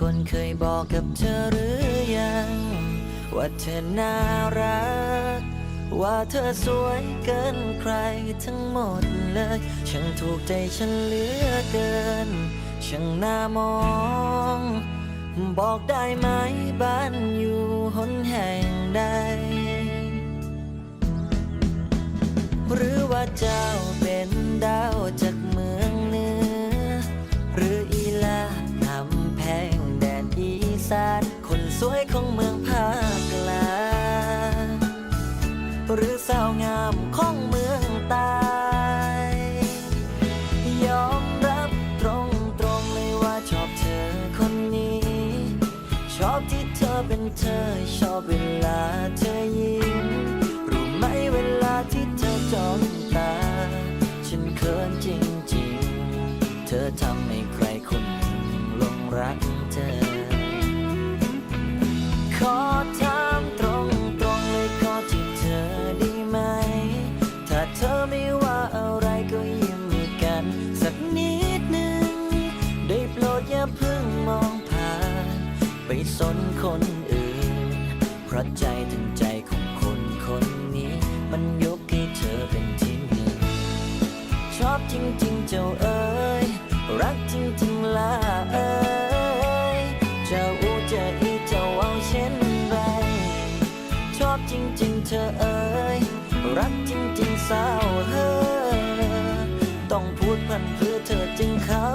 คนเคยบอกกับเธอหรือยัง ว่าเธอน่ารัก ว่าเธอสวยเกินใครทั้งหมดเลยช่างถูกใจฉันเหลือเกินช่างน่ามอง บอกได้ไหมบ้านอยู่ หรือสาวงามของเมืองตายอมรับตรงตรงๆเลยว่าชอบเธอคนนี้ ชอบที่เธอเป็นเธอ ชอบเวลาเธอ ราะใจถึงใจของคนคนนี้ มันยกให้เธอเป็นที่หนึ่งชอบจริงๆเจ้าเอ๋ยรักจริงๆล่ะเอ๋ยเจ้าอูเจะอีเจ้าเอาเช่นไรชอบจริงๆเธอเอ๋ยรักจริงๆสาวเฮ้อต้องพูดพันเพื่อเธอจึงเขา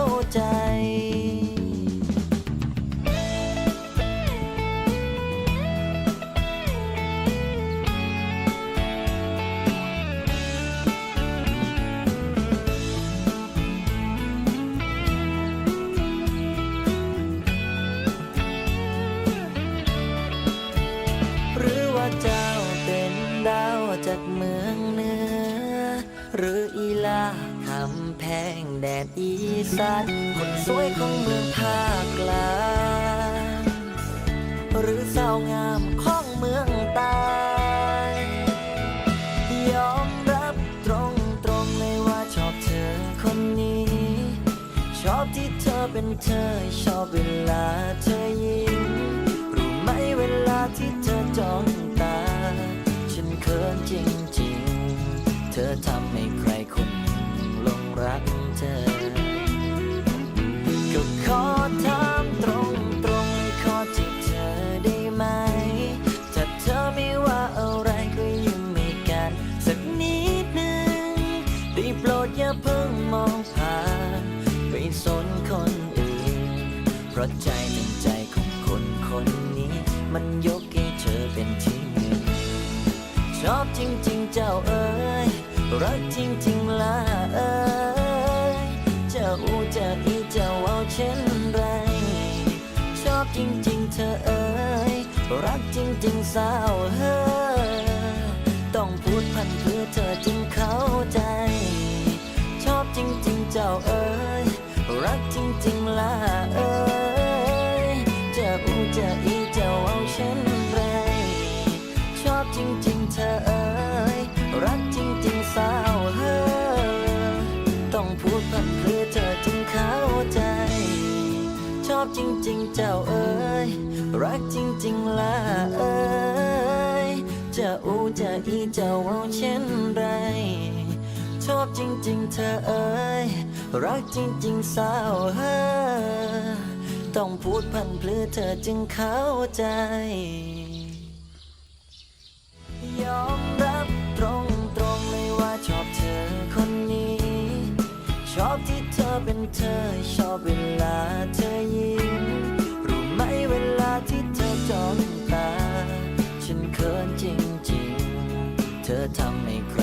เจ้าเป็นดาวจากเมืองเหนือ หรืออีลาคำแพงแดดอีสานคนสวยของเมืองภาคกลางหรือสาวงามของเมืองใต้ยอมรับตรงตรงๆเลยว่าชอบเธอคนนี้ ชอบที่เธอเป็นเธอชอบเวลาเธอยิ้มรู้ไหมเวลาที่เธอจ้อง เธอทำให้ใครคนหนึ่งหลงรักเธอ ก็ขอถามตรงตรงๆขอจีบเธอได้ไหม ถ้าเธอไม่ว่าอะไรก็ยิ้มให้กัน สักนิดหนึ่งได้โปรดอย่าเพิ่งมองผ่านไปสนคนอื่น เพราะใจหนึ่งใจของคนคนนี้ มันยกให้เธอเป็นที่หนึ่งชอบจริงๆ กจริงๆล่ะเอ๋ยจ้าอูจ้าอีจ้าเอาเช่นไร ชอบจริงๆเธอเอ๋ยรักจริงๆสาวเฮ้อต้องพูดพันเพื่อเธอจึงเข้าใจ ชอบจริงๆเจ้าเอ๋ยรักจริงๆล่ะเอ๋ ริงเจ้าเอ๋ยรักจริงๆล่ะเอ๋ยจะอูจะอีเจะเอาเช่นไรชอบจริงๆเธอเอ๋ยรักจริงๆสาวเฮ้อต้องพูดพันเพื่อเธอจึงเข้าใจยอมรับตรงตรงๆเลยว่าชอบเธอคนนี้ ชอบที่เธอเป็นเธอชอบเวลาเธอยิ้ม เวลาที่เธอจ้องตา ฉันเขินจริงๆ เธอทำให้ใคร